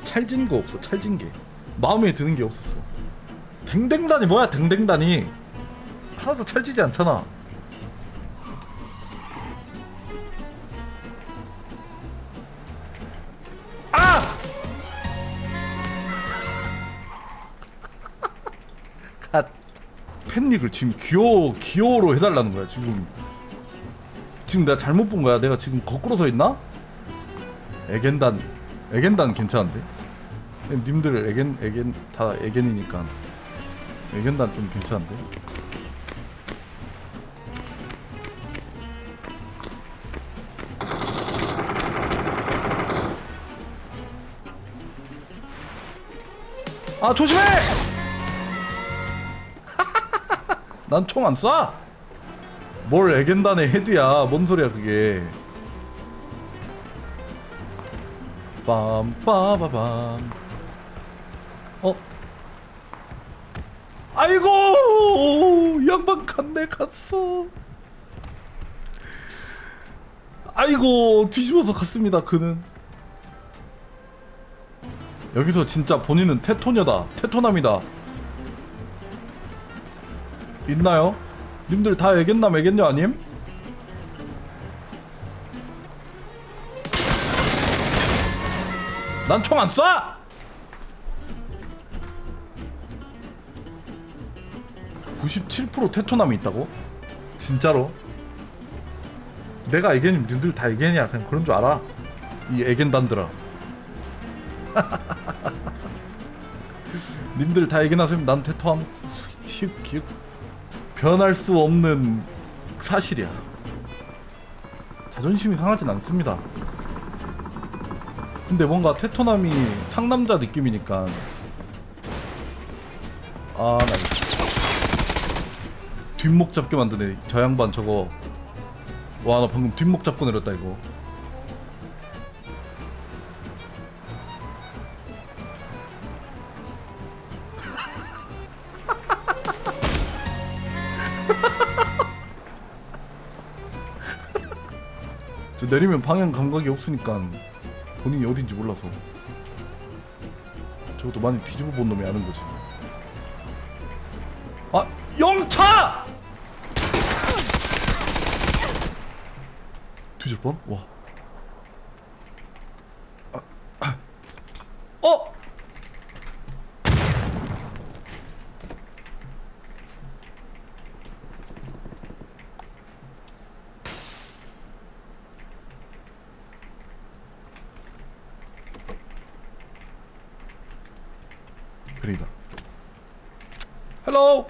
좀 찰진 거 없어 찰진 게. 마음에 드는 게 없었어. 댕댕단이 뭐야 댕댕단이? 하나도 찰지지 않잖아. 아! 갓. 팬닉을 지금 귀여워 귀여워로 해달라는 거야 지금. 지금 내가 잘못 본 거야. 내가 지금 거꾸로 서 있나? 에겐단 에겐단 괜찮은데? 님들 에겐 에겐 다 에겐이니까 에겐단 좀 괜찮은데? 아 조심해! 난 총 안 쏴! 뭘 에겐단의 헤드야 뭔 소리야 그게 빰빠바밤 어? 아이고 이 양반 갔네 갔어 아이고 뒤집어서 갔습니다 그는 여기서 진짜 본인은 테토녀다 테토남이다 있나요? 님들 다 애겠남 애겠냐 아님? 난 총 안 쏴! (97% 테토남이 있다고? 진짜로? 내가 애견이면 님들 다 애견이야 그냥 그런 줄 알아 이 애견단들아 님들 다 애견하세요 난 테토함 슉슉 변할 수 없는 사실이야. 자존심이 상하진 않습니다. 근데 뭔가 테토남이 상남자 느낌이니까 아, 나 이거 뒷목 잡게 만드네. 저 양반 저거 와, 나 방금 뒷목 잡고 내렸다 이거. 저 내리면 방향 감각이 없으니까 본인이 어딘지 몰라서. 저것도 많이 뒤집어 본 놈이 아는 거지. 아 영차! 뒤질 뻔? 와 아, 아. 어? 그리다 헬로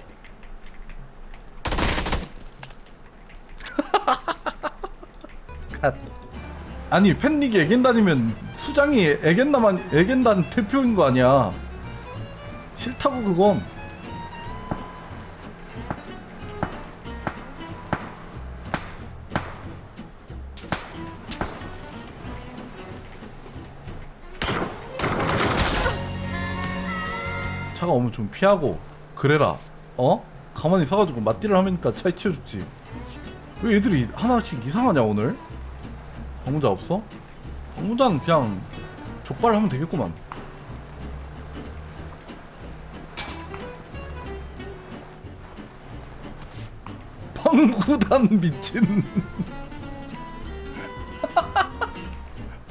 갓 아니 팬릭이 애겐단이면 수장이 애겐단만 애겐단 대표인 거 아니야. 싫다고 그건. 차가 오면 좀 피하고 그래라 어? 가만히 서가지고 맞디를 하니까 차에 치여 죽지 왜 애들이 하나씩 이상하냐 오늘? 방문자 없어? 방문자는 그냥 족발을 하면 되겠구만 방구단 미친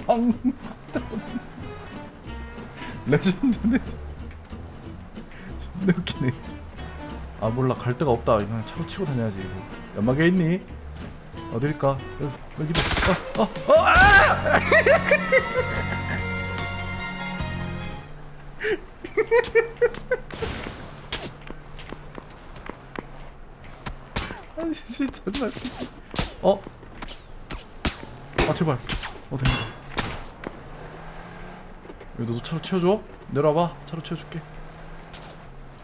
방구단 레전드 레전드 존나 웃기네 아 몰라 갈 데가 없다 그냥 차로 치고 다녀야지 이거 연막에 있니? 어딜까? 여기, 여기다 어, 어, 어, 아! 아니 진짜 웃기네. 어? 아 제발 어 된다 여기 너도 차로 치워줘? 내려와봐 차로 치워줄게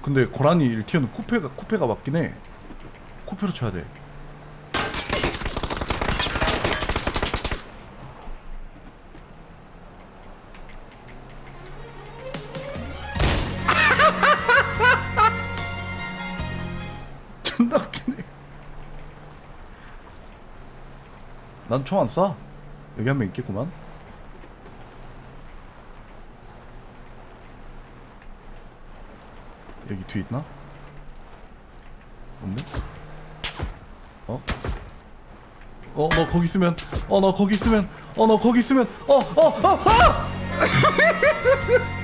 근데 고라니 1티어는 쿠페가 쿠페가 맞긴 해. 쿠페로 쳐야 돼. 존나 웃기네. 난 총 안 쏴. 여기 한 명 있겠구만 여기 뒤에 있나? 없네? 어? 어, 너 거기 있으면, 어, 너 거기 있으면, 어, 너 거기 있으면, 어, 어, 어, 어!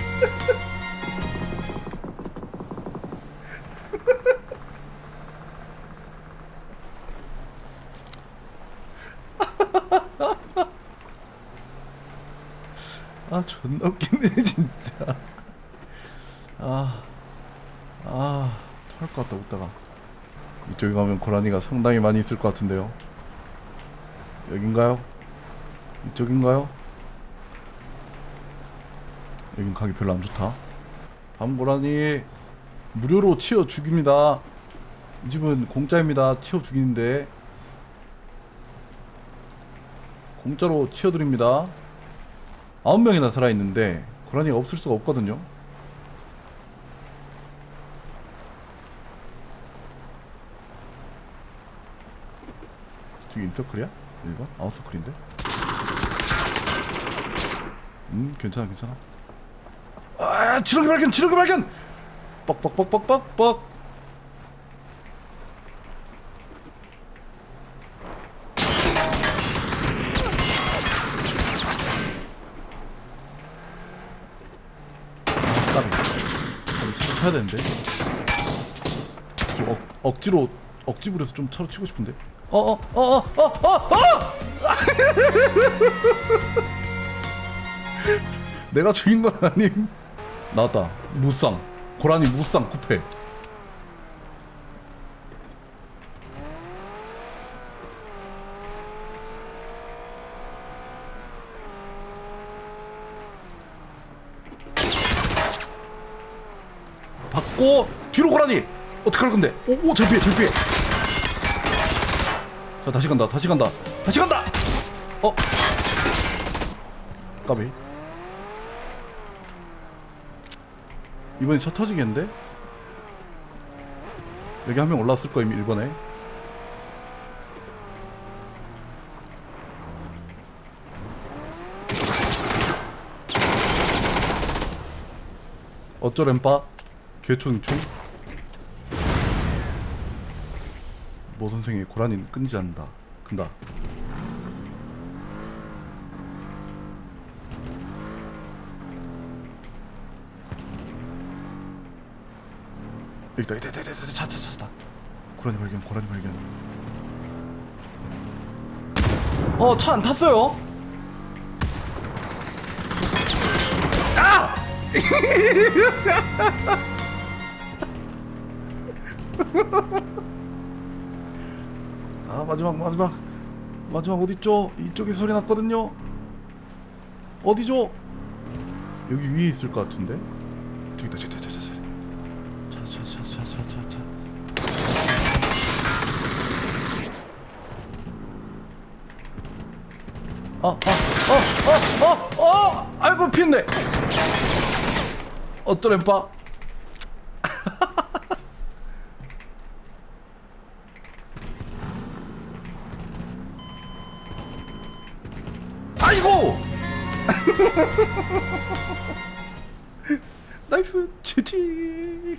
아, 존나 웃기네, 진짜. 아, 할 것 같다, 웃다가. 이쪽에 가면 고라니가 상당히 많이 있을 것 같은데요. 여긴가요? 이쪽인가요? 여긴 가기 별로 안 좋다. 다음 고라니 무료로 치워 죽입니다. 이 집은 공짜입니다. 치워 죽이는데 공짜로 치워드립니다. 아홉 명이나 살아 있는데 고라니가 없을 수가 없거든요. 인서클이야? 1번? 아웃서클인데? 음 괜찮아 괜찮아 아 치료기 발견 치료기 발견 뻑뻑뻑뻑뻑뻑 까비 까비 차로 쳐야 되는데 좀 억, 억지로 억지 부려서 좀 차로 치고 싶은데 어어 어 어 어 어 어! 내가 죽인 건 아님? 나왔다. 무쌍. 고라니 무쌍 쿠페. 받고 뒤로 고라니. 어떻게 할 건데? 오오 절피해 절피해 자 다시 간다 다시 간다 다시 간다! 어? 까비. 이번에 차 터지겠는데? 여기 한 명 올라왔을 거임 1번에. 어쩌렘빠 개초능 모 선생이 고라니는 끊지 않는다. 근다. 여기다 여기다 여기다 여기다 찾다 찾다 고라니 발견 고라니 발견. 어 차 안 탔어요? 아! 아 마지막 마지막 마지막 어디있죠 이쪽에 소리 났거든요 어디죠 여기 위에 있을 것 같은데 저기다 저기다 저기다 저기다 차차차차차차차 아아어어어어 아이고 피했네 어쩌렘빠 나이스 지지